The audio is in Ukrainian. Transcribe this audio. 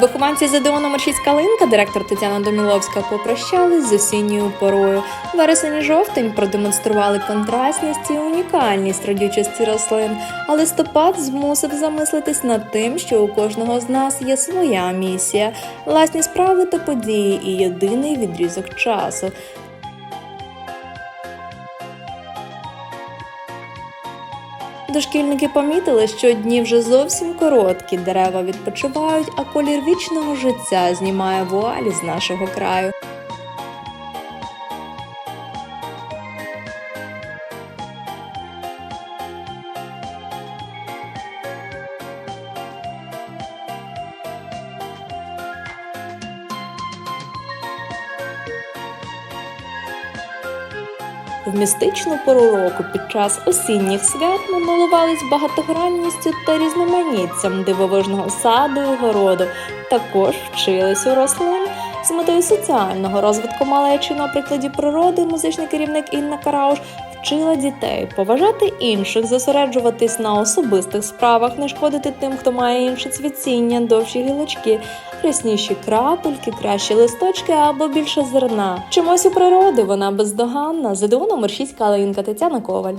Вихованці ЗДО номер 6 Калинка, директор Тетяна Доміловська, попрощались з осінньою порою. Вересень і жовтень продемонстрували контрастність і унікальність родючості рослин, а листопад змусив замислитись над тим, що у кожного з нас є своя місія, власні справи та події і єдиний відрізок часу. Дошкільники помітили, що дні вже зовсім короткі, дерева відпочивають, а колір вічного життя знімає вуалі з нашого краю. В містичну пору року під час осінніх свят ми милувались багатогранністю та різноманіттям дивовижного саду і городу. Також вчились у рослин. З метою соціального розвитку малечі на прикладі природи музичний керівник Інна Карауш вчила дітей поважати інших, зосереджуватись на особистих справах, не шкодити тим, хто має інше цвітіння, довші гілочки, рясніші крапельки, кращі листочки або більше зерна. Чимось у природи вона бездоганна. ЗДО номер 6 Калинка Тетяна Коваль.